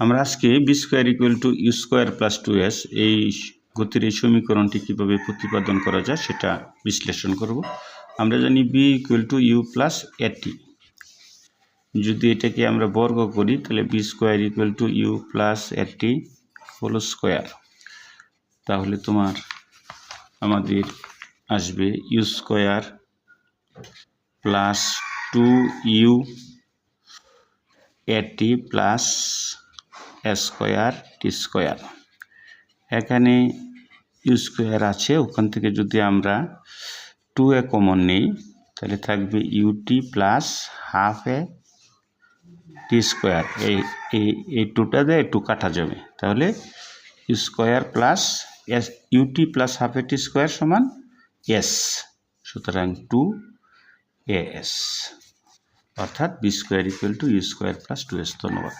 আমরা আজকে V square equal to U square plus two S এই গতির এই সমীকরণটি কীভাবে প্রতিপাদন করা যায় সেটা বিশ্লেষণ করব। আমরা জানি V equal to U plus AT যদি এটাকে আমরা বর্গ করি, তাহলে V square equal to U plus AT whole square তাহলে তোমার, আমাদের আসবে U square plus two U AT plus square T square. এখানে ইউ স্কোয়ার আছে, ওখান থেকে যদি আমরা টু এ কমন নিই, তাহলে থাকবে UT plus half A T square. এই এই টুটা দিয়ে টু কাটা যাবে। তাহলে U square plus S UT plus half A T square সমান এস সুতরাং টু এস অর্থাৎ V square equal to U square plus two S ধন্যবাদ।